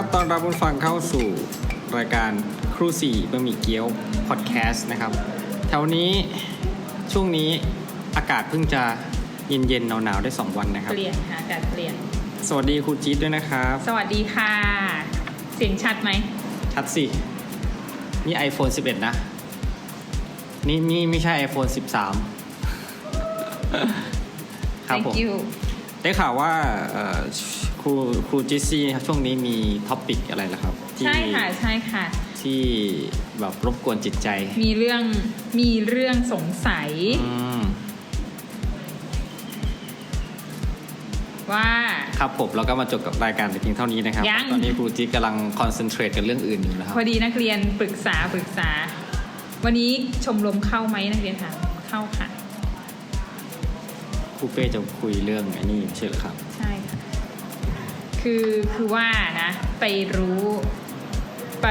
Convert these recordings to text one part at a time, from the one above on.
ครับตอนรับคุณฟังเข้าสู่รายการครูสี่บะหมี่เกี๊ยวพอดแคสต์นะครับ แถวนี้ช่วงนี้อากาศเพิ่งจะเย็นเย็นๆหนาวๆได้ 2 วันนะครับ เปลี่ยนค่ะอากาศเปลี่ยน สวัสดีครูจี๊ดด้วยนะครับ สวัสดีค่ะ เสียงชัดไหม ชัดสิ นี่ iPhone 11 นะ นี่นี่ไม่ใช่ iPhone 13 ครับผม Thank you ได้ข่าวว่าเอ่อ ครูครูจิซี่ครับช่วงนี้มีท็อปิกอะไรล่ะครับที่ใช่ค่ะใช่ค่ะ ที่แบบรบกวนจิตใจ มีเรื่องมีเรื่องสงสัย อืมว่า ครับผมเราก็มาจบกับรายการแต่เพียงเท่านี้นะครับ ยัง ตอนนี้ครูจิ๊กกำลังคอนเซนเทรตกับเรื่องอื่นอยู่นะครับ พอดีนักเรียนปรึกษาปรึกษา วันนี้ชมรมเข้าไหมนักเรียนถามเข้าค่ะ ครูเป้จะคุยเรื่องไอ้นี่ไม่ใช่เหรอครับใช่ค่ะ คือคือว่านะ ไปรู้ ไป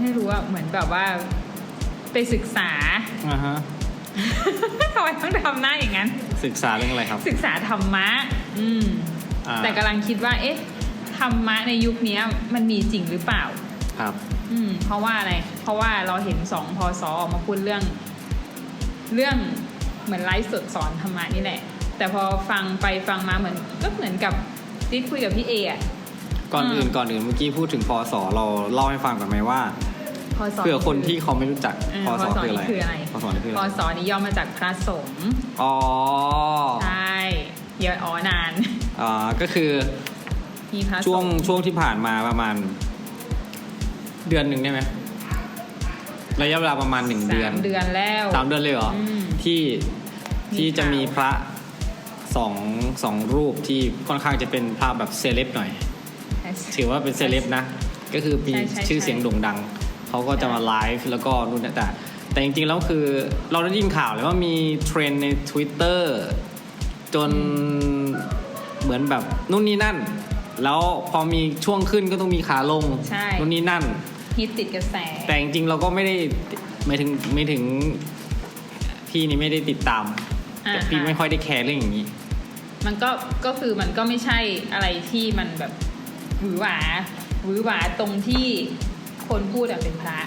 ไม่รู้ว่าเหมือนแบบว่า ไปศึกษาอ่าฮะทำไมต้องทำหน้าอย่างนั้น ศึกษาเรื่องอะไรครับ ศึกษาธรรมะ อืมอ่าแต่กำลังคิดว่า เอ๊ะธรรมะในยุคเนี้ยมันมีจริงหรือเปล่า ครับ อืม เพราะว่าอะไร เพราะว่าเราเห็นสองพศออกมาพูดเรื่อง เรื่องเหมือนไลฟ์สดสอนธรรมะนี่แหละ แต่พอฟังไปฟังมาเหมือน ก็เหมือนกับ ติดคุยกับพี่เออะ ก่อนอืมอื่นก่อนอื่นเมื่อกี้พูดถึงพศเราเล่าให้ฟังก่อนไหมว่าพศเผื่อคนที่เขาไม่รู้จักเออพศพศคืออะไรนี่คืออะไรพศนี่คือพอะไรศนี้ย่อมาจากพระสงฆ์อ๋อใช่เยอะอ๋อนาน อ่าก็คือมีพระสช่วงงฆ์ช่วงที่ผ่านมาประมาณ เดือนหนึ่งได้ไหมระยะเวลาประมาณหนึ่งเดือนสามเดือนแล้ว สามเดือนเลยเหรอ อืมที่มีที่จะข่าวมีพระ สองสองรูปที่ค่อนข้างจะเป็นพระแบบเซเลบหน่อย ถือว่าเป็นเซเลบนะ ก็คือมีใช่ใช่ชื่อใช่เสียงโด่งดัง เขาก็จะมาไลฟ์แล้วก็นู่นนนแต่ แต่จริงๆแล้วคือเราได้ยินข่าวเลยว่ามีเทรนด์ใน Twitter จนเหมือนแบบนู่นนี่นั่น แล้วพอมีช่วงขึ้นก็ต้องมีขาลงใช่นู่นนี่นั่นฮิตติดกระแส แต่จริงๆเราก็ไม่ได้ไม่ถึงไม่ถึงพี่นี่ไม่ได้ติดตามอ่าแต่พี่ค่ะไม่ค่อยได้แคร์เรื่องอย่างนี้ มันก็ก็คือมันก็ไม่ใช่อะไรที่มันแบบหวือหวาหวือหวาตรงที่คนพูดอะเป็นพระ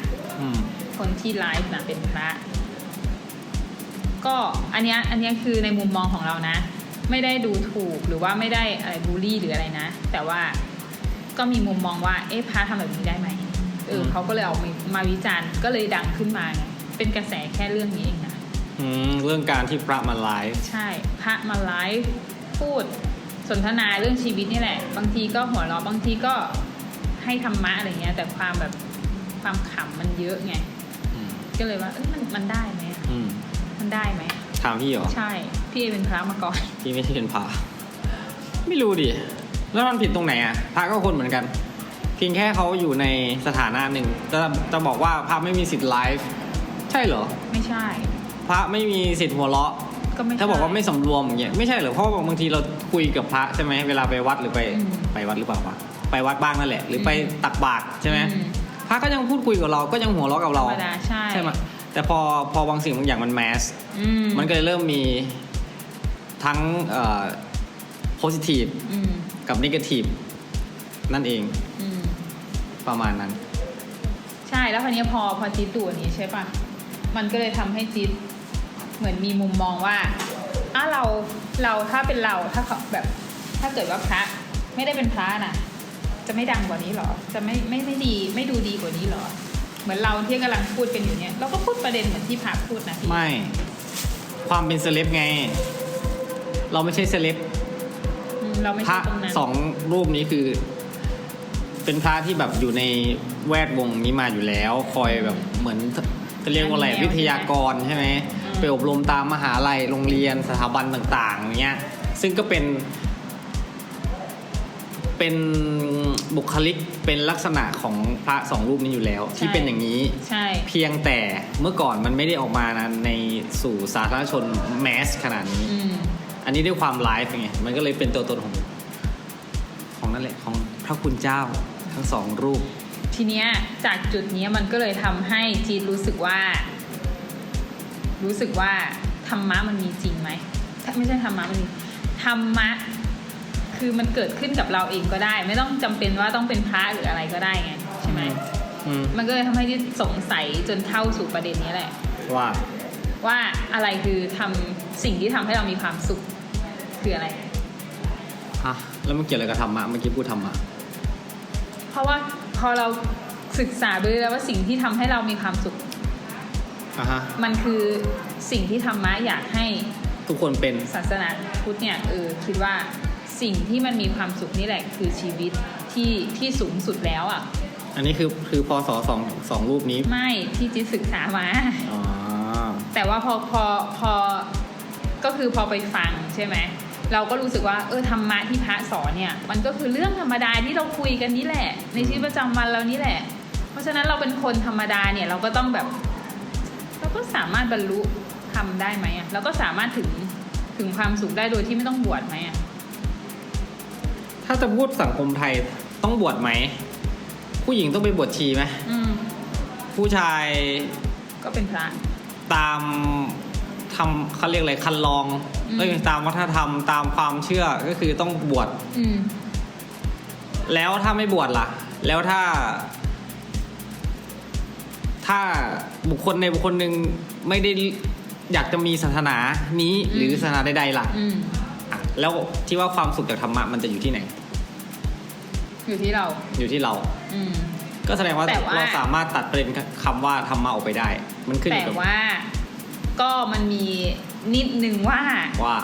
อืม คนที่ไลฟ์นะเป็นพระ ก็อันเนี้ยอันเนี้ยคือในมุมมองของเรานะ ไม่ได้ดูถูกหรือว่าไม่ได้อะไรบูลลี่หรืออะไรนะ แต่ว่าก็มีมุมมองว่า เอ๊ะพระทำแบบนี้ได้ไหมเอออืมเขาก็เลยเอามามาวิจารณ์ ก็เลยดังขึ้นมาไงเป็นกระแสแค่เรื่องนี้เองนะ อืมเรื่องการที่พระมาไลฟ์ใช่ พระมาไลฟ์ พูดสนทนาเรื่องชีวิตนี่แหละ บางทีก็หัวเราะบางทีก็ให้ธรรมะอะไรเงี้ย แต่ความแบบความขำมันเยอะไงอืมก็เลยว่าเอ้ยมันมันได้ไหมอะอืมมันได้ไหมถามพี่เหรอ ใช่พี่เอเป็นพระมาก่อน พี่ไม่ใช่เป็นพระไม่รู้ดิ แล้วมันผิดตรงไหนอะพระก็คนเหมือนกัน เพียงแค่เขาอยู่ในสถานะหนึ่งจะจะบอกว่าพระไม่มีสิทธิ์ไลฟ์ใช่เหรอ ไม่ใช่ พระไม่มีสิทธิ์หัวเราะ ก็ไม่ใช่ ถ้าบอกว่าไม่สำรวมอย่างเงี้ยไม่ใช่เหรอเพราะว่าบางทีเราคุยกับพระใช่ไหมเวลาไปวัดหรือไปอืมไปวัดหรือเปล่าวะไปวัดบ้างนั่นแหละ หรือไปอืมตักบาตรใช่ไหมอืมพระก็ยังพูดคุยกับเราก็ยังหัวเราะกับธรเรารมดาใช่ใช่ไหมแต่พอพอบางสิ่งบางอย่างมันแมส อืมมันก็เลยเริ่มมีทั้งเอ่อ positive อืมกับ negative นั่นเองอืม ประมาณนั้น ใช่แล้วคราวนี้พอพอจิ๊ดดูอันนี้ใช่ปะมันก็เลยทำให้จิ๊ด เหมือนมีมุมมองว่าอ้าเราเราถ้าเป็นเราถ้าเขาแบบถ้าเกิดว่าพระไม่ได้เป็นพระน่ะ จะไม่ดังกว่านี้หรอ จะไม่ไม่ไม่ดีไม่ดูดีกว่านี้หรอ เหมือนเราที่กำลังพูดกันอยู่เนี่ยเราก็พูดประเด็นเหมือนที่พระพูดนะพี่ไม่ ความเป็นเซเลบไง เราไม่ใช่เซเลบอืมเราไม่พระใช่ตรงนั้นสองรูปนี้คือ เป็นพระที่แบบอยู่ในแวดวงนี้มาอยู่แล้ว คอยแบบเหมือนจะเรียกว่าอะไรวิทยากรใช่ไหม ไปอบรมตามมหาลัยโรงเรียนสถาบันต่างๆอย่างเงี้ยซึ่งก็เป็น เป็นบุคลิกเป็นลักษณะของพระสองรูปนี้อยู่แล้ว ที่เป็นอย่างนี้ใช่เพียงแต่เมื่อก่อนมันไม่ได้ออกมานะในสู่สาธารณชนแมสขนาดนี้ อืมอันนี้ด้วยความไลฟ์ไงมันก็เลยเป็นตัวตนของ ของนั่นแหละของพระคุณเจ้าทั้งสองรูป ทีเนี้ยจากจุดเนี้ยมันก็เลยทำให้จีดรู้สึกว่า รู้สึกว่าธรรมะมันมีจริงไหมถ้าไม่ใช่ธรรมะมันมีธรรมะคือมันเกิดขึ้นกับเราเองก็ได้ ไม่ต้องจำเป็นว่าต้องเป็นพระหรืออะไรก็ได้ไงใช่ไหมอืมมันก็เลยทำให้ที่สงสัยจนเข้าสู่ประเด็นนี้แหละ ว่า ว่าอะไรคือทำสิ่งที่ทำให้เรามีความสุขคืออะไรอะแล้วมันเกี่ยวอะไรกับธรรมะเมื่อกี้พูดธรรมะเพราะว่าพอเราศึกษาไปเรื่อยๆว่าสิ่งที่ทำให้เรามีความสุข อะฮะมันคือสิ่งที่ธรรมะอยากให้ทุกคนเป็นศาสนาพุทธเนี่ยเออคิดว่าสิ่งที่มันมีความสุขนี่แหละคือชีวิตที่ที่สูงสุดแล้วอะ อันนี้คือคือพศสองสองรูปนี้ไม่ที่จิตศึกษามาอ๋อแต่ว่าพอพอพอก็คือพอไปฟังใช่ไหมเราก็รู้สึกว่าเออธรรมะที่พระสอนเนี่ย มันก็คือเรื่องธรรมดาที่เราคุยกันนี่แหละ ในชีวิตประจำวันเรานี่แหละ เพราะฉะนั้นเราเป็นคนธรรมดาเนี่ยเราก็ต้องแบบ เราก็สามารถบรรลุทำได้ไหมอะเราก็สามารถถึงถึงความสุขได้โดยที่ไม่ต้องบวชไหมอะถ้าจะพูดสังคมไทยต้องบวชไหม ผู้หญิงต้องไปบวชชีไหมอืมผู้ชายก็เป็นพระ ตามทำเขาเรียกอะไรคันลองอืมเอ้ยตามวัฒนธรรมตามความเชื่อก็คือต้องบวชอืมแล้วถ้าไม่บวชล่ะ แล้วถ้า ถ้าบุคคลในบุคคลหนึ่งไม่ได้อยากจะมีศาสนานี้อืมหรือศาสนาใดๆล่ะอืมอะแล้วที่ว่าความสุขจากธรรมะมันจะอยู่ที่ไหน อยู่ที่เรา อยู่ที่เรา อืม ก็แสดงว่าแต่ว่า เราสามารถตัดประเด็นคำว่าธรรมะออกไปได้ มันขึ้นอแต่ยู่กับว่าก็มันมีนิดนึงว่าว่า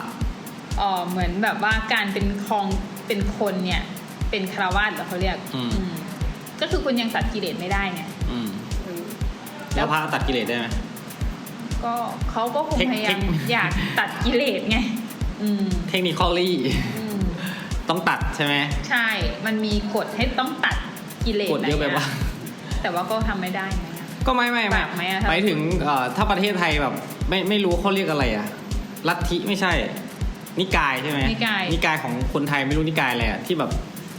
เออเหมือนแบบว่าการเป็นครองเป็นคนเนี่ย เป็นคารวาสเหรอเขาเรียกอืม อืมก็คือคุณยังตัดกิเลสไม่ได้ไงอืมเออ แล้แล้ววพระตัดกิเลสได้ไหมก็เขาก็คงเทคพยายามเทคอยากตัดกิเลสไงอืมเทคนิคอลี่อืมต้องตัดใช่ไหมใช่ มันมีกฎให้ต้องตัดกิเลสกดเยอะไปหนปะแต่ว่าก็ทำไม่ได้ไงอะก็ไม่ไม่ไม่บาปไหมอะถ้าหมายถึงเอ่อถ้าประเทศไทยแบบ ไม่ไม่รู้เขาเรียกอะไรอะลัทธิไม่ใช่ นิกายใช่ไหมนิกายนิกายของคนไทยไม่รู้นิกายอะไรอะที่แบบ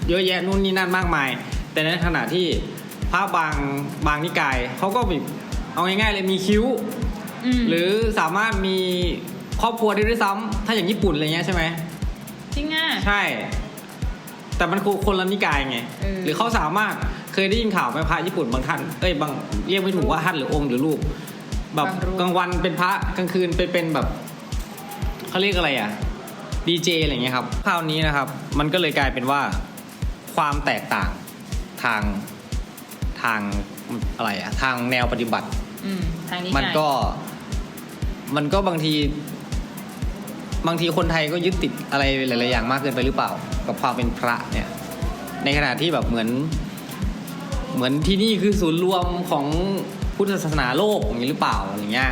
เยอะแยะนู่นนี่นั่นมากมาย แต่ในขณะที่พระบางบางนิกายเขาก็แบบ เอาง่ายๆเลยมีคิ้วมหรือสามารถมีครอบครัวได้ด้วยซ้ำถ้าอย่างญี่ปุ่นอะไรเงี้ยใช่ไหมจริงอะ ใช่ แต่มันคือคนละนิกายไง เออ หรือเขาสามารถเคยได้ยินข่าวไหมพระญี่ปุ่นบางท่านเอ้ยบางเรียกไม่ถูกว่าท่านหรือองค์หรือรูป แบบบางรูป กลางวันเป็นพระกลางคืนไปเป็นแบบเขาเรียกอะไรอะดีเจอะไรเงี้ยครับคราวนี้นะครับ มันก็เลยกลายเป็นว่า ความแตกต่างทางทางอะไรอะทางแนวปฏิบัติอืม ทางนี้มันก็ มันก็บางที บางทีคนไทยก็ยึดติดอะไรหลาย ๆ อย่างมากเกินไปหรือเปล่า กับความเป็นพระเนี่ย ในขณะที่แบบเหมือน เหมือนที่นี่คือศูนย์รวมของพุทธศาสนาโลกอย่างนี้หรือเปล่าอย่างเงี้ย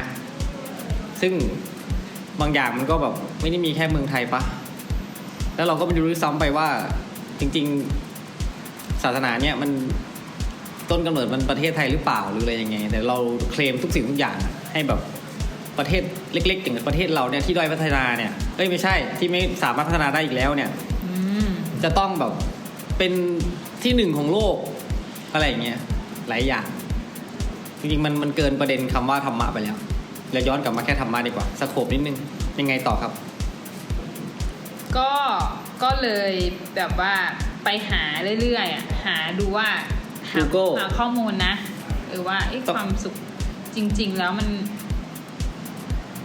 ซึ่งบางอย่างมันก็แบบไม่ได้มีแค่เมืองไทยปะแล้วเราก็ไม่รู้ด้วยซ้ำไปว่า จริง ๆ ศาสนาเนี่ยมัน ต้นกำเนิดมันประเทศไทยหรือเปล่าหรืออะไรยังไง แต่เราเคลมทุกสิ่งทุกอย่างให้แบบประเทศเล็กๆอย่างประเทศเราเนี่ยที่ด้อยพัฒนาเนี่ยเอ้ยไม่ใช่ที่ไม่สามารถพัฒนาได้อีกแล้วเนี่ยอืมจะต้องแบบเป็นที่หนึ่งของโลกอะไรอย่างเงี้ยหลายอย่าง จริงๆมันมันเกินประเด็นคำว่าธรรมะไปแล้วเราย้อนกลับมาแค่ธรรมะดีกว่าสโคบนิดนึงยังไงต่อครับ ก็ก็เลยแบบว่าไปหาเรื่อยๆอะหาดูว่าหา Google หาข้อมูลนะหรือว่าไอ้ต้องความสุขจริง ๆ แล้วมัน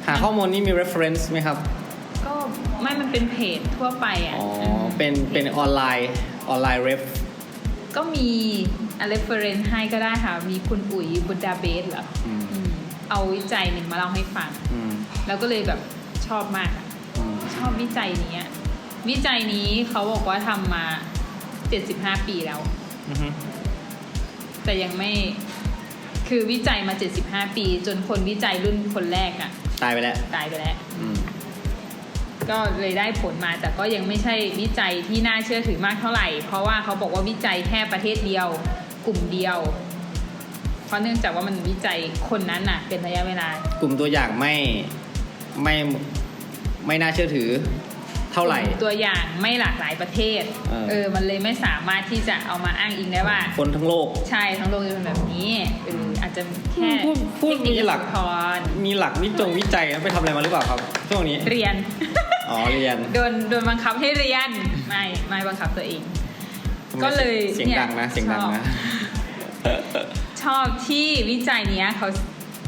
หาข้อมูลนี้มี reference ไหมครับ ก็ไม่มันเป็นเพจทั่วไปอะอ๋อมเป็นเป็นออนไลน์ออนไลน์ ref ก็มีอะ reference ให้ก็ได้ค่ะ มีคุณอุ๋ยบุดาเบสเหรออืมอืมเอาวิจัยหนึ่งมาเล่าให้ฟังอืมแล้วก็เลยแบบชอบมากอะอืมชอบวิจัยนี้อะวิจัยนี้เขาบอกว่าทำมา75ปีแล้วอือฮึ แต่ยังไม่คือวิจัยมา 75 ปี จนคนวิจัยรุ่นคนแรกอะตายไปแล้ว ตายไปแล้ว อืม ก็เลยได้ผลมาแต่ก็ยังไม่ใช่วิจัยที่น่าเชื่อถือมากเท่าไหร่ เพราะว่าเขาบอกว่าวิจัยแค่ประเทศเดียว กลุ่มเดียว เพราะเนื่องจากว่ามันวิจัยคนนั้นน่ะ เป็นระยะเวลา กลุ่มตัวอย่างไม่ไม่ไม่น่าเชื่อถือ เท่าไหร่ ตัวอย่างไม่หลากหลายประเทศเออเออ มันเลยไม่สามารถที่จะเอามาอ้างอิงได้ว่า คนทั้งโลก ใช่ทั้งโลกจะเป็นแบบนี้เอออาจจะแค่พูดพูดเทคนิคมีหลักพรมีหลักวิจงวิจัยนะไปทำอะไรมาหรือเปล่าครับช่วงนี้ เรียน อ๋อ เรียน โดนโดนบังคับให้เรียน ไม่ ไม่บังคับตัวเอง ก็เลยเสียงเนี่ยดังนะ เสียงดังนะ ชอบที่วิจัยเนี้ยเขา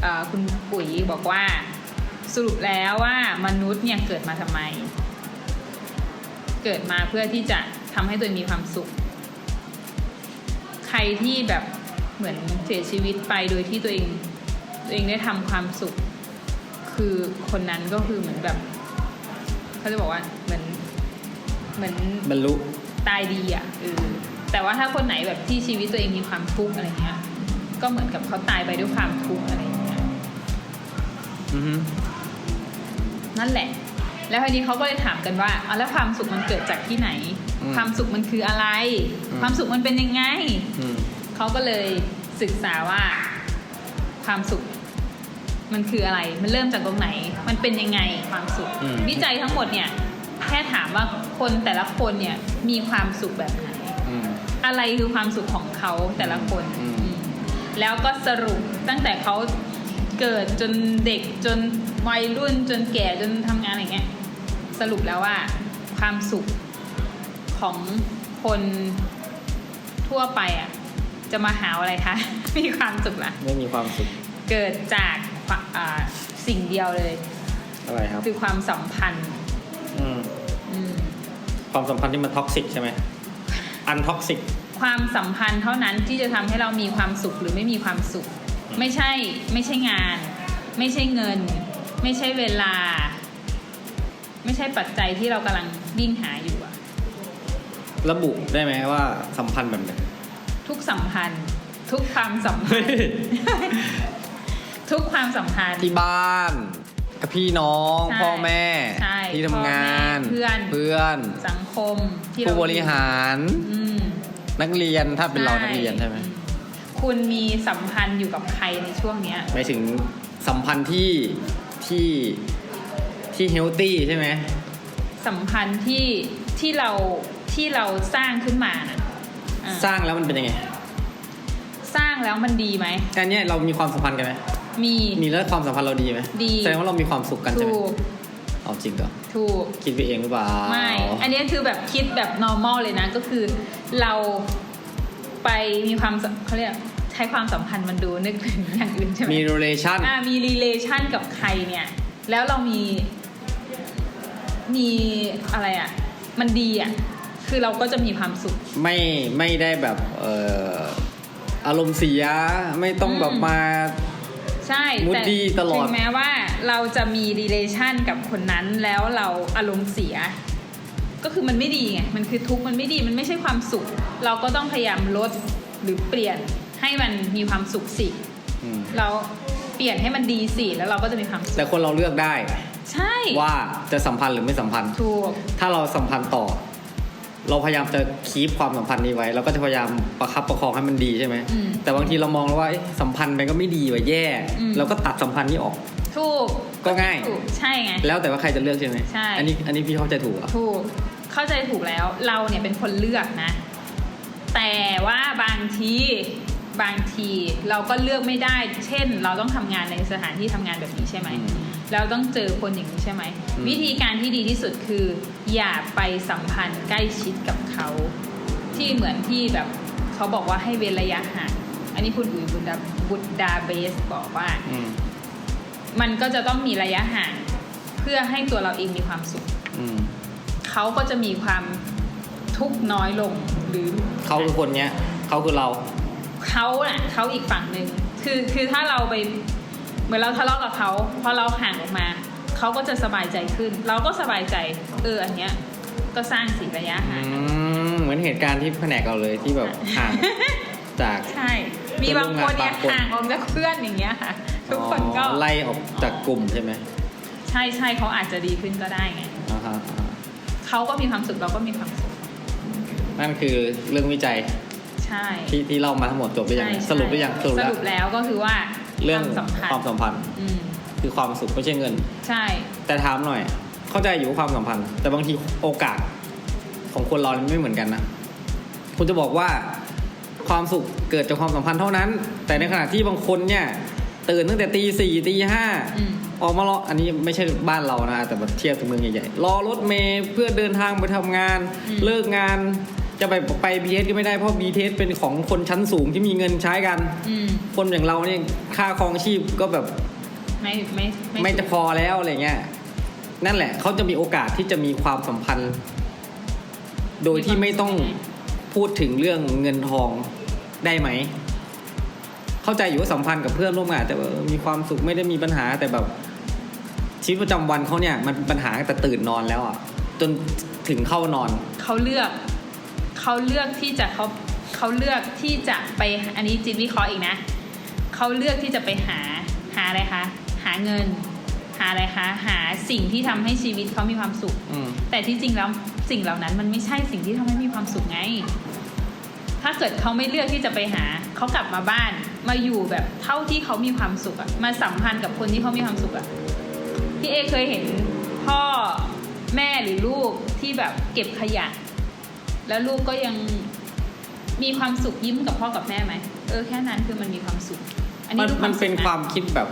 เอ่อคุณปุ๋ยบอกว่าสรุปแล้วว่ามนุษย์เนี่ยเกิดมาทำไม เกิดมาเพื่อที่จะทำให้ตัวเองมีความสุข ใครที่แบบเหมือนเสียชีวิตไปโดยที่ตัวเองตัวเองได้ทำความสุข คือคนนั้นก็คือเหมือนแบบเขาจะบอกว่าเหมือนเหมือนบรรลุตายดีอะเออแต่ว่าถ้าคนไหนแบบที่ชีวิตตัวเองมีความทุกข์อะไรเงี้ย ก็เหมือนกับเขาตายไปด้วยความทุกข์อะไรอย่างเงี้ยอือฮึนั่นแหละ แล้วทีนี้เขาก็เลยถามกันว่าเอาแล้วความสุขมันเกิดจากที่ไหน ความสุขมันคืออะไร ความสุขมันเป็นยังไงอืมเขาก็เลยศึกษาว่า ความสุขมันคืออะไร มันเริ่มจากตรงไหน มันเป็นยังไงความสุขอืมวิจัยทั้งหมดเนี่ย แค่ถามว่าคนแต่ละคนเนี่ยมีความสุขแบบไหนอืมอะไรคือความสุขของเขาแต่ละคนอืมอืมแล้วก็สรุปตั้งแต่เขาเกิดจนเด็กจน วัยรุ่นจนแก่จนทำงานอะไรเงี้ยสรุปแล้วว่าความสุขของคนทั่วไปอะ จะมาหาอะไรคะ มีความสุขละไม่มีความสุข เกิดจากความอ่าสิ่งเดียวเลย อะไรครับ คือความสัมพันธ์อืมอืมความสัมพันธ์ที่มันท็อกซิกใช่ไหมอันท็อกซิก ความสัมพันธ์เท่านั้นที่จะทำให้เรามีความสุขหรือไม่มีความสุข ไม่ใช่ไม่ใช่งาน ไม่ใช่เงิน ไม่ใช่เวลา ไม่ใช่ปัจจัยที่เรากำลังวิ่งหาอยู่อะระบุได้ไหมว่าสัมพันธ์แบบไหนทุกสัมพันธ์ ทุกความสัมพันธ์ ทุกความสัมพันธ์ ที่บ้านกับพี่น้องใช่พ่อแม่ ใช่ที่ทำงานพ่อแม่เพื่อนเพื่อนสังคมที่ผู้เราบริหารอืมนักเรียนถ้าเป็นเรานักเรียนใช่ไหมคุณมีสัมพันธ์อยู่กับใครในช่วงเนี้ย หมายถึงสัมพันธ์ที่ ที่ที่เฮลตี้ใช่ไหมสัมพันธ์ที่ที่เราที่เราสร้างขึ้นมาน่ะอ่าสร้างแล้วมันเป็นยังไงสร้างแล้วมันดีไหม อันเนี้ยเรามีความสัมพันธ์กันไหมมี มีแล้วความสัมพันธ์เราดีไหมดี แสดงว่าเรามีความสุขกันใช่ไหมถูก เอาจริงเหรอถูก คิดไปเองหรือเปล่าไม่ อันนี้คือแบบคิดแบบ normal เลยนะ ก็คือเราไปมีความสัมเขาเรียก ใช้ความสัมพันธ์มันดูนึกถึงอย่างอื่นใช่ไหมมี relation อ่ามี relation กับใครเนี่ย แล้วเรามีมีอะไรอะ มันดีอะ คือเราก็จะมีความสุข ไม่ไม่ได้แบบเอ่ออารมณ์เสียไม่ต้องแบบอืมมาใช่ mood แต่ดีตลอดถึงแม้ว่าเราจะมี relation กับคนนั้นแล้วเราอารมณ์เสีย ก็คือมันไม่ดีไง มันคือทุกข์มันไม่ดีมันไม่ใช่ความสุข เราก็ต้องพยายามลดหรือเปลี่ยน ให้มันมีความสุขสิ อืมเราเปลี่ยนให้มันดีสิแล้วเราก็จะมีความสุขแต่คนเราเลือกได้ใช่ว่าจะสัมพันธ์หรือไม่สัมพันธ์ ถูก ถ้าเราสัมพันธ์ต่อ เราพยายามจะคีปความสัมพันธ์นี้ไว้เราก็จะพยายามประคับประคองให้มันดีใช่ไหมอืมแต่บางทีเรามองแล้วว่าเอ๊ะสัมพันธ์ไปก็ไม่ดีว่ะแย่อืม เราก็ตัดสัมพันธ์นี้ออก ถูกก็ง่าย ถูกใช่ไง แล้วแต่ว่าใครจะเลือกใช่ไหมใช่ อันนี้อันนี้พี่เข้าใจถูกเหรอะ ถูกเข้าใจถูกแล้วเราเนี่ยเป็นคนเลือกนะ แต่ว่าบางที บางทีเราก็เลือกไม่ได้ เช่น เราต้องทำงานในสถานที่ทำงานแบบนี้ใช่ไหม เราต้องเจอคนอย่างนี้ใช่ไหม วิธีการที่ดีที่สุดคือ อย่าไปสัมพันธ์ใกล้ชิดกับเขา ที่เหมือนที่แบบเขาบอกว่าให้เว้นระยะห่างอันนี้คุณอุ๋ยบุญดาบุตดาเบสบอกว่าอืมมันก็จะต้องมีระยะห่างเพื่อให้ตัวเราเองมีความสุขอืมเขาก็จะมีความทุกข์น้อยลงหรือเขาคือคนเนี้ยเขาคือเรา เขาน่ะเขาอีกฝั่งหนึ่งคือคือถ้าเราไปเหมือนเราทะเลาะกับเขาพอเราห่างออกมาเขาก็จะสบายใจขึ้น เราก็สบายใจเอออันเนี้ยก็สร้างสีระยะอืห่างมเหมือนเหตุการณ์ที่แผนกเราเลยที่แบบห่างจากใช่มีบางคนเนี่ยบางคนห่างออกจากเพื่อนอย่างเงี้ยค่ะ ทุกคนก็อ๋อไล่ออกจากกลุ่มใช่ไหมใช่ใช่เขาอาจจะดีขึ้นก็ได้ไงอ่าฮะอ่าฮะเขาก็มีความสุขเราก็มีความสุขนั่นคือเรื่องวิจัยใช่ ที่ที่เล่ามาทั้งหมดจบหรือยังใช่ สรุปหรือยังสรุปสแล้วรุปแล้วก็คือว่าเรื่องความสัมพันความธ์สัมพันธ์ อืมคือความสุขไม่ใช่เงิน ใช่ แต่ถามหน่อย เข้าใจอยู่ว่าความสัมพันธ์ แต่บางทีโอกาสของคนเราไม่เหมือนกันนะคุณจะบอกว่าความสุขเกิดจากความสัมพันธ์เท่านั้น แต่ในขณะที่บางคนเนี่ยตื่นตั้งแต่ตีสี่ตีห้าอืม ออกมารออันนี้ไม่ใช่บ้านเรานะแต่แบบเทียบกับเมืองใหญ่ๆรอรถเมย์เพื่อเดินทางไปทำงานเลิกงาน จะไปไปบีเทสก็ไม่ได้เพราะบีเทสเป็นของคนชั้นสูงที่มีเงินใช้กัน อืมคนอย่างเราเนี่ยค่าครองชีพก็แบบไม่ไม่ไม่จะพอแล้วอะไรเงี้ยนั่นแหละเขาจะมีโอกาสที่จะมีความสัมพันธ์ โดยที่ไม่ต้องพูดถึงเรื่องเงินทองได้ไหม เข้าใจอยู่ว่าสัมพันธ์กับเพื่อนร่วมงาน แต่ว่ามีความสุขไม่ได้มีปัญหาแต่แบบชีวิตประจำวันเขาเนี่ยมันเป็นปัญหาตั้งแต่ตื่นนอนแล้วอะจนถึงเข้านอน เขาเลือก เขาเลือกที่จะเขาเขาเลือกที่จะไปอันนี้จิตวิเคราะห์อีกนะเขาเลือกที่จะไปหาหาอะไรคะหาเงิน หาอะไรคะหาสิ่งที่ทำให้ชีวิตเขามีความสุขอืมแต่ที่จริงแล้วสิ่งเหล่านั้นมันไม่ใช่สิ่งที่ทำให้มีความสุขไง ถ้าเกิดเขาไม่เลือกที่จะไปหาเขากลับมาบ้าน มาอยู่แบบเท่าที่เขามีความสุขอะมาสัมพันธ์กับคนที่เขามีความสุขอะพี่เอเคยเห็นพ่อแม่หรือลูกที่แบบเก็บขยะ แล้วลูกก็ยังมีความสุขยิ้มกับพ่อกับแม่ไหมเออแค่นั้นคือมันมีความสุข อันมันี้นดูมันเป็นสุขะความคิดแบบ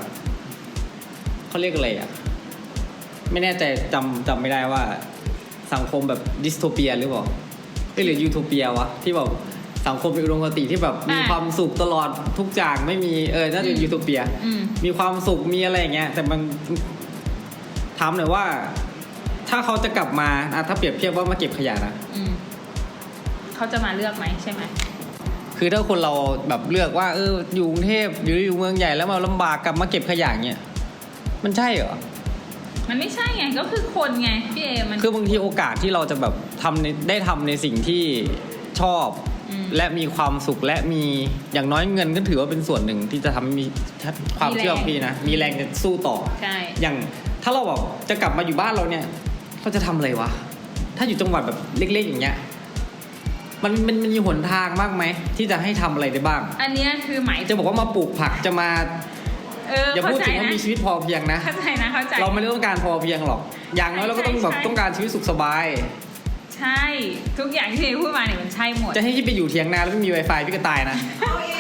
เขาเรียกอะไรอะ ไม่แน่ใจจำจำไม่ได้ว่า สังคมแบบดิสโทเปียหรือเปล่าเอ้ยหรือยูโทเปียวะที่แบบสังคมเป็นอุดมคติที่แบบมีความสุขตลอดทุกอย่างไม่มีเออน่าจะยูโทเปีย อืม มีความสุขมีอะไรอย่างเงี้ย แต่มันถามหน่อยว่า ถ้าเขาจะกลับมาอะถ้าเปรียบเทียบว่ามาเก็บขยะนะ อืม เขาจะมาเลือกไหมใช่ไหมคือถ้าคนเราแบบเลือกว่าเอออยู่กรุงเทพหรืออยู่เมืองใหญ่แล้วมาลำบากกลับมาเก็บขยะเงี้ยมันใช่เหรอมันไม่ใช่ไงก็คือคนไงพี่เอมันคือบางทีโอกาสที่เราจะแบบทำในได้ทำในสิ่งที่ชอบอืมและมีความสุขและมีอย่างน้อยเงินก็ถือว่าเป็นส่วนหนึ่งที่จะทำให้มีความเชื่อของพี่นะมีแรงจะสู้ต่อใช่อย่างถ้าเราแบบจะกลับมาอยู่บ้านเราเนี่ยเราจะทำอะไรวะถ้าอยู่จังหวัดแบบเล็กๆอย่างเงี้ย มันมันมันมีหนทางมากไหมที่จะให้ทำอะไรได้บ้าง อันเนี้ยคือหมายจะบอกว่ามาปลูกผักจะมาเอออย่าพูดถึงว่าเข้มีใจชีวิตพอเพียงนะนะ เข้าใจนะเข้าใจ เราไม่ได้ต้องการพอเพียงหรอก อย่างน้อยเราก็ต้องแบบใช่ใช่ต้องการชีวิตสุขสบาย ใช่ ทุกอย่างที่เอพูดมาเนี่ยมันใช่หมด จะให้พี่ไปอยู่เถียงนาแล้วไม่มี Wi-Fi พี่ก็ตายนะ เอาเอ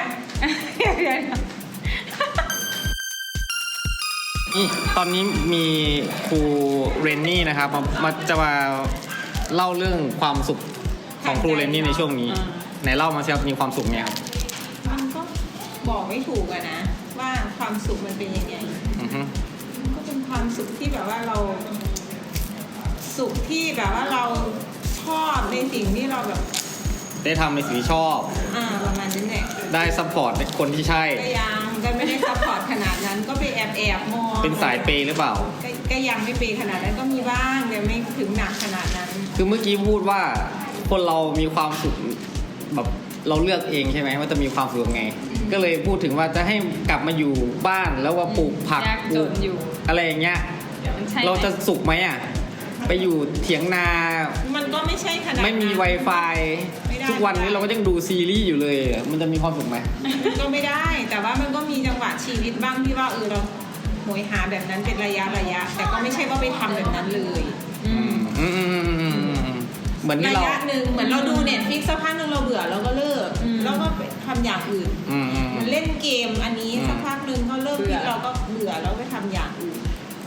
งเดี๋ยวเดี๋ยวนี่ตอนนี้มีครูเรนนี่นะครับมามาจะมาเล่าเรื่องความสุข ของครูเรนนี่ในช่วงนี้ไหนเล่ามาสิครับมีความสุขไงครับมันก็บอกไม่ถูกอะนะ ว่าความสุขมันเป็นยังไง อือฮึมันก็เป็นความสุขที่แบบว่าเรา สุขที่แบบว่าเราชอบในสิ่งที่เราแบบ ได้ทำในสิ่งที่ชอบ อ่าประมาณนั้นแหละได้ซัพพอร์ตคนที่ใช่ ก็ยังก็ไม่ได้ซัพพอร์ตขนาดนั้น ก็ไปแอบแอบๆมองเป็นสายเปย์หรือเปล่า ก็ก็ยังไม่เปย์ขนาดนั้นก็มีบ้างแต่ไม่ถึงหนักขนาดนั้น คือเมื่อกี้พูดว่า คนเรามีความสุขแบบเราเลือกเองใช่ไหมว่าจะมีความสุขยังไง ก็เลยพูดถึงว่าจะให้กลับมาอยู่บ้านแล้วว่าปลูกผักยากปจลูกนอยู่อะไรอย่างเงี้ย มันใช่ไหมเราจะสุขไหมอะ ไปอยู่เถียงนา มันก็ไม่ใช่ขนาดนั้น ไม่มี Wi-Fi ไม่ได้ ทุกวันนี้เราก็ยังดูซีรีส์อยู่เลยอะมันจะมีความสุขไหม มันก็ไม่ได้ แต่ว่ามันก็มีจังหวะชีวิตบ้างที่ว่าเออเราโหยหาแบบนั้นเป็นระยะระยะ แต่ก็ไม่ใช่ว่าไปทำแบบนั้นเลย อืมอืมอืมอืมอืมอื มเหมือนที่ระเรา ยะหนึ่งเหมือนเราดูเน็ตฟิกสักพักหนึ่งเราเบื่อเราก็เลิกอืม แล้วก็ไปทำอย่างอื่นอืมอืม เหอืมือมนเล่นเกมอันนี้อืม สักพักหนึ่งเขาเลิกเบื่ฟิอกเราก็เบื่อแล้วไปทำอย่างอื่น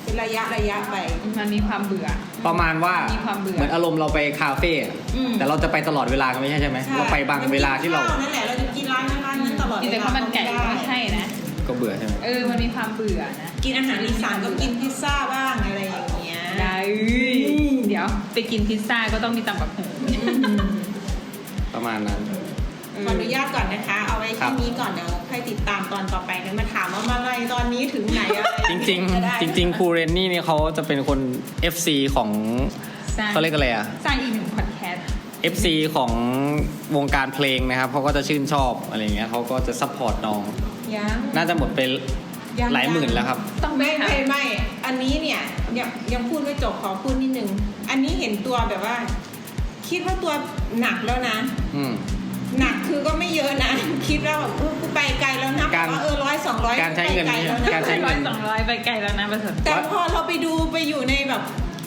เป็นระยะระยะไป มันมีความเบื่อ ประมาณว่ามีความเบื่อเหมือนอารมณ์เราไปคาเฟ่อะอืม แต่เราจะไปตลอดเวลาก็ไม่ใช่ใช่ไหมเราไปบางเวลาที่เรานกินข้วนั่นแหละเราจะกินร้านนั้นร้านนั้นตลอดกินแต่ข้าวมันไก่ก็ไม่ใช่นะ ก็เบื่อใช่ไหมเออ มันมีความเบื่อนะกินอาหารอีสานก็กินพิซซ่าบ้างอะไรอย่างเงี้ยได้เดี๋ยว ไปกินพิซซ่าก็ต้องมีตำบักหุ่งประมาณนั้น ขออนุญาตก่อนนะคะ เอาไว้ครัแค่บ นี้ก่อนเดี๋ยวค่อยติดตามตอนต่อไปนะมาถามว่ามาอะไรตอนนี้ถึงไหนอะไรจริงก็ได้ ๆ จริงๆครูเรนนี่เนี่ยเขาจะเป็นคน FC ของสร้างเขาเรียกอะไรอะสร้างอีกหนึ่งพอดแคสต์ FC ของวงการเพลงนะครับเขาก็จะชื่นชอบอะไรเงี้ยเขาก็จะซัพพอร์ตน้อง ยัง น่าจะหมดไป ยังหลายหมื่นแล้วครับ ต้องไม่หาไม่ไม่ อันนี้เนี่ยยังยังพูดไม่จบขอพูดนิดนึง อันนี้เห็นตัวแบบว่า คิดว่าตัวหนักแล้วนะ อืม หนักคือก็ไม่เยอะนะ คิดว่าแบบเออกูไปไกลแล้วนะการว่าเออร้อยสองร้อยการใช้เงิน ไปไกลแล้วนะการใช้ร้อยสองร้อยไปไกลแล้วนะประเสริฐแต่พอเราไปดูไปอยู่ในแบบ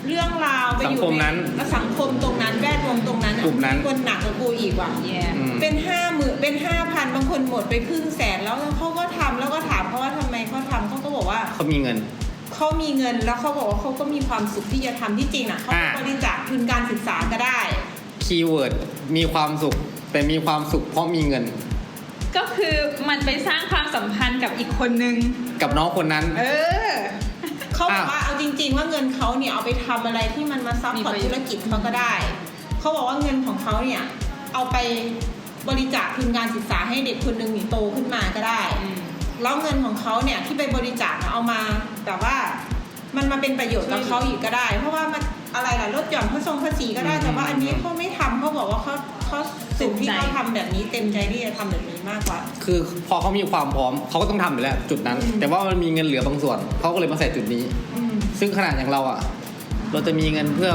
เรื่องราวไปอยู่สังคมในนั้นสังคมตรงนั้นแวดวงตรงนั้นอะกลุ่มนั้นคนหนักกว่ากูอีกว่ะแย่อืมเป็นห้าหมื่นเป็นห้าพันบางคนหมดไปครึ่งแสนแล้วแล้วเขาก็ทำแล้วก็ถามเขาว่าทำไมเขาทำเขาก็บอกว่าเขามีเงินเขามีเงินแล้วเขาบอกว่าเขาก็มีความสุขที่จะทำที่จริงอะเขาอ่าบริจาคทุนการศึกษาก็ได้คีย์เวิร์ดมีความสุขแต่มีความสุขเพราะมีเงิน ก็คือมันไปสร้างความสัมพันธ์กับอีกคนนึง กับน้องคนนั้น เออ เขาบอกอะว่าเอาจริง ๆ ว่าเงินเขาเนี่ยเอาไปทำอะไรที่มันมาซัพพอร์ตมีประโยชน์ธุรกิจเขาก็ได้ เขาบอกว่าเงินของเขาเนี่ยเอาไปบริจาคทุนการศึกษาให้เด็กคนหนึ่งนี่โตขึ้นมาก็ได้อืมแล้วเงินของเขาเนี่ยที่ไปบริจาคเอามา แต่ว่ามันมาเป็นประโยชน์กับเขาอีกก็ได้ เพราะว่ามัน อะไรล่ะลดหย่อนภาษีภาษีก็ได้อืมแต่ว่าอันนี้เขาไม่ทำเขาบอกว่าเขาเขาสิ่งที่เต็มใจเขาทำแบบนี้เต็มใจที่จะทำแบบนี้มากกว่า คือพอเขามีความพร้อมเขาก็ต้องทำอยู่แล้วจุดนั้นอืมแต่ว่ามันมีเงินเหลือบางส่วนเขาก็เลยมาใส่จุดนี้ อืม ซึ่งขนาดอย่างเราอะ เราจะมีเงินเพื่อ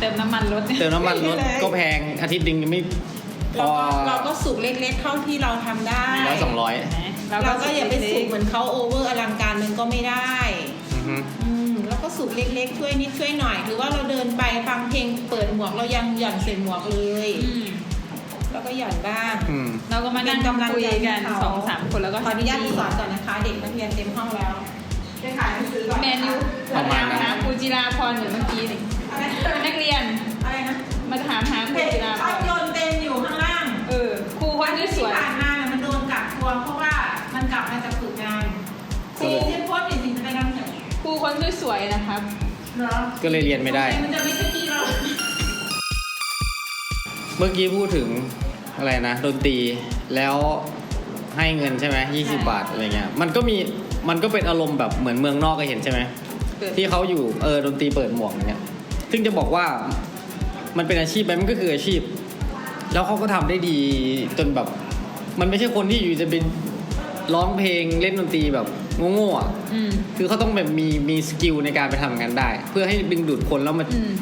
เติมน้ำมันรถเติมน้ำมันรถเลย ก็แพงอาทิตย์หนึงยังไม่พเราอก็เราก็สูบเล็กๆเท่าที่เราทำได้ ร้อยสองร้อยเราก็อย่าไปสูบเหมือนเขาโอเวอร์อลังการมันก็ไม่ได้อือฮึอืมแล้ว ก็สูบเล็กๆช่วยนิดช่วยหน่อย หรือว่าเราเดินไปฟังเพลงเปิดหมวกเรายังหย่อนใส่หมวกเลยอืมแล้วก็หย่อนบ้าง อืม เราก็มานั่งเป็นกำลังคุยใจกันให้เขาสองสามคนแล้วก็ขออนุญาตสอนก่อนนะคะ เด็กนักเรียนเต็มห้องแล้วไปขายหนังสือก่อนแมนยูประมาณนั้นหาครูจิราพรอยู่เมื่อกี้นี่อะไรเป็นนักเรียนอะไรนะมาถามหาครูเด็กจิราพภาพรยนตร์เต็มอยู่ข้างล่างเออครูคนที่สวยที่ผ่านมา ครูคนที่สวยนะครับเนาะก็เลยเรียนไม่ได้ มันจะไม่ใช่ที่เราเมื่อกี้พูดถึงอะไรนะดนตรีแล้วให้เงินใช่ไหมยี่สิบใช่บาทอะไรเงี้ยมันก็มีมันก็เป็นอารมณ์แบบเหมือนเมืองนอกก็เห็นใช่ไหมเกิดที่เขาอยู่เออดนตรีเปิดหมวกอย่างเงี้ยซึ่งจะบอกว่ามันเป็นอาชีพไหมมันก็คืออาชีพ แล้วเขาก็ทำได้ดีจนแบบ มันไม่ใช่คนที่อยู่จะเป็นร้องเพลงเล่นดนตรีแบบ โง่ๆอะอืม คือเขาต้องแบบมีมีสกิลในการไปทำงานได้ เพื่อให้ดึงดูดคนแล้วมันอืม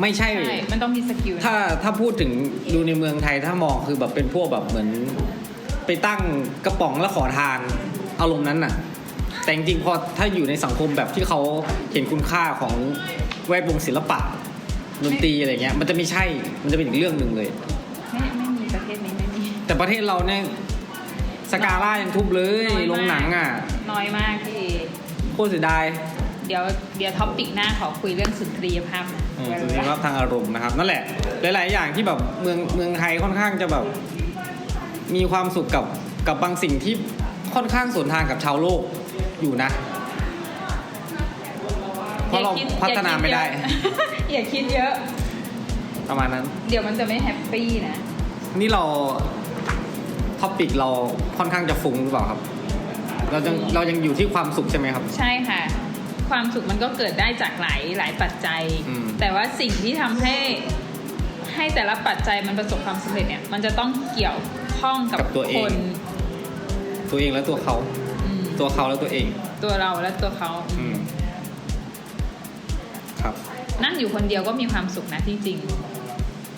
ไม่ใช่ ใช่ มันต้องมีสกิลนะ ถ้าถ้าพูดถึงดูในเมืองไทยถ้ามองคือแบบเป็นพวกแบบเหมือน ไปตั้งกระป๋องแล้วขอทานอารมณ์นั้นน่ะ แต่จริงๆพอถ้าอยู่ในสังคมแบบที่เขาเห็นคุณค่าของแวดวงศิลปะดนตรีอะไรเงี้ย มันจะไม่ใช่มันจะเป็นอีกเรื่องหนึ่งเลย ไม่ไม่มีประเทศนี้ไม่มี แต่ประเทศเราเนี่ยสกาล่ายังทุบเลยน้อยมากลงหนังอะน้ อยมากพี่โคตรเสียดายเดี๋ยวเดี๋ยวท็อปปิกหน้าขอคุยเรื่องสุนทรียภาพนะเออสุนทรียภาพทางอารมณ์นะครับนั่นแหละ หลาย ๆ อย่างที่แบบเมืองเมืองไทยค่อนข้างจะแบบ มีความสุขกับกับบางสิ่งที่ค่อนข้างสวนทางกับชาวโลกอยู่นะเพราะเราอย่คิพัฒนาไม่ได้ อย่าคิดเยอะ ประมาณนั้น เดี๋ยวมันจะไม่แฮปปี้นะ นี่เราท็อปิกเราค่อนข้างจะฟุ้งหรือเปล่าครับ เรายังเรายังอยู่ที่ความสุขใช่ไหมครับ ใช่ค่ะ ความสุขมันก็เกิดได้จากหลายหลายปัจจัย อืม แต่ว่าสิ่งที่ทำให้ให้แต่ละปัจจัยมันประสบความสำเร็จเนี่ย มันจะต้องเกี่ยวข้องกับคนตัวเองและตัวเขา อืมตัวเขาและตัวเอง ตัวเราและตัวเขา อืม ครับ นั่งอยู่คนเดียวก็มีความสุขนะที่จริง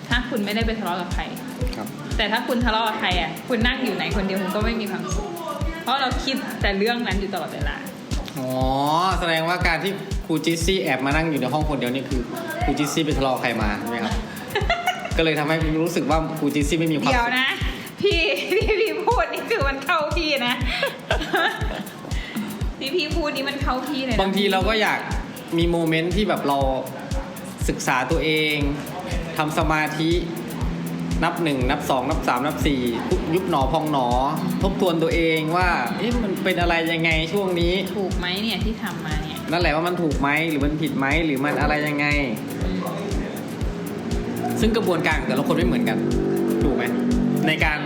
ถ้าคุณไม่ได้ไปทะเลาะกับใคร ครับ แต่ถ้าคุณทะเลาะกับใครอะ คุณนั่งอยู่ไหนคนเดียวคุณก็ไม่มีความสุข เพราะเราคิดแต่เรื่องนั้นอยู่ตลอดเวลา อ๋อ แสดงว่าการที่ครูจิซซี่แอบมานั่งอยู่ในห้องคนเดียวนี่คือครูจิซซี่ไปทะเลาะกับใครมาใช่ไหมครับ ก็เลยทำให้รู้สึกว่าครูจิซซี่ไม่มีความเดี๋ยวสุขนะ พี่ที่พี่พูดนี่คือมันเข้าพี่นะ ที่พี่พูดนี่มันเข้าพี่เลยนะ บางทีเราก็อยากมีโมเมนต์ที่แบบเราศึกษาตัวเองทำสมาธิ นับหนึ่งนับสองนับสามนับสี่ยุบหนอพองหนอ ทบทวนตัวเองว่าเอ๊ะมันเป็นอะไรยังไงช่วงนี้ ถูกไหมเนี่ยที่ทำมาเนี่ย นั่นแหละว่ามันถูกไหมหรือมันผิดไหมหรือมันอะไรยังไงอืมซึ่งกระบวนการของแต่ละคนไม่เหมือนกันถูกไหมในการ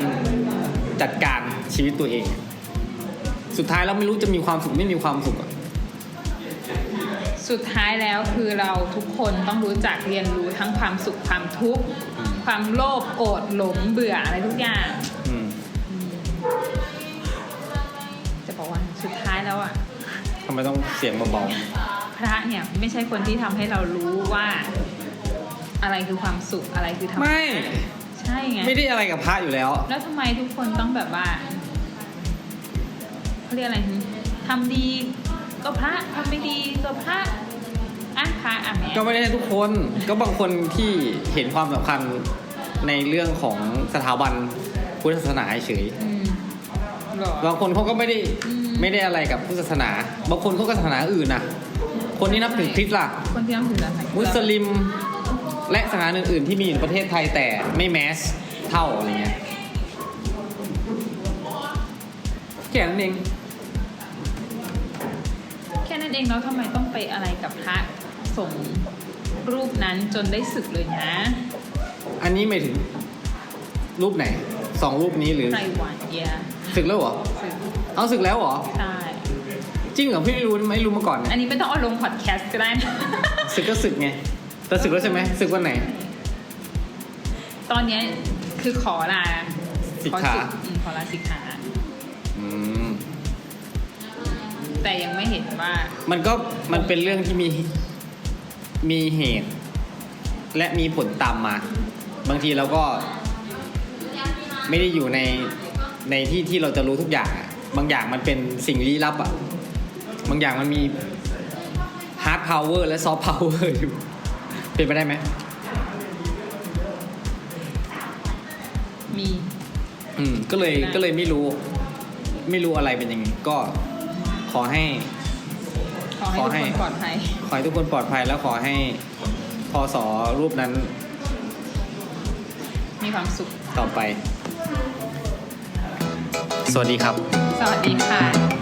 จัดการชีวิตตัวเอง สุดท้ายเราไม่รู้จะมีความสุขไม่มีความสุขอะสุดท้ายแล้วคือเราทุกคนต้องรู้จักเรียนรู้ทั้งความสุขความทุกข์ ความโลภโกรธหลงเบื่ออะไรทุกอย่าง อืมจะบอกว่าสุดท้ายแล้วอะทำไมต้องเสียงเบาพระเนี่ยไม่ใช่คนที่ทำให้เรารู้ว่า อะไรคือความสุขอะไรคือธรรๆมไม่ ใช่ไง ไม่ได้อะไรกับพระอยู่แล้ว แล้วทำไมทุกคนต้องแบบว่าเขาเรียกอะไรทำดีก็พระทำไม่ดีก็พระอะพระอะอะแม่ก็ไม่ได้ทุกคน ก็บางคนที่เห็นความสำคัญ ในเรื่องของสถาบันพุทธศาสนาเฉยอืมหรอ บางคนเขาก็ไม่ได้อืม ไม่ได้อะไรกับพุทธศาสนา บางคนเขาก็ศาสนาอื่นนะคนที่นับถือคริสต์ล่ะ คนที่นับถือศาสนามุสลิมและศาสนาอื่น ๆ ที่มีอยู่ในประเทศไทยแต่ไม่แมสเท่าอะไรเงี้ยแค่นั้นเอง แค่นั้นเองแล้วทำไมต้องไปอะไรกับพระสงฆ์รูปนั้นจนได้ศึกเลยนะ อันนี้ไม่ถึง รูปไหนสองรูปนี้หรือไพรวันเยียศึกแล้วเหรอศึกเอาศึกแล้วเหรอ ใช่ จริงเหรอพี่ไม่รู้ไม่รู้มาก่อนอัเนี่ยนนี้ไม่ต้องเอาลงพอดแคสต์ก็ได้นะ ศึกก็ศึกไงแต่ศึกแล้วใช่ไหมศึกวันไหน ตอนเนี้ยคือขอลาสิกขอขาศึอืมขอลาสิกขา อืมแต่ยังไม่เห็นว่า มันก็มันเป็นเรื่องที่มี มีเหตุ และมีผลตามมา บางทีเราก็ไม่ได้อยู่ในในที่ที่เราจะรู้ทุกอย่างอะบางอย่างมันเป็นสิ่งลี้ลับอะ บางอย่างมันมีฮาร์ดพาวเวอร์และซอฟต์พาวเวอร์อยู่ เป็นไปได้ไหม มี อืม ก็เลยได้ก็เลยไม่รู้ ไม่รู้อะไรเป็นยังไง ก็ขอให้ขอให้ ขอให้ทุกคนปลอดภัย ขอให้ทุกคนปลอดภัยแล้วขอให้ พอสอรูปนั้นมีความสุข ต่อไป สวัสดีครับ สวัสดีค่ะ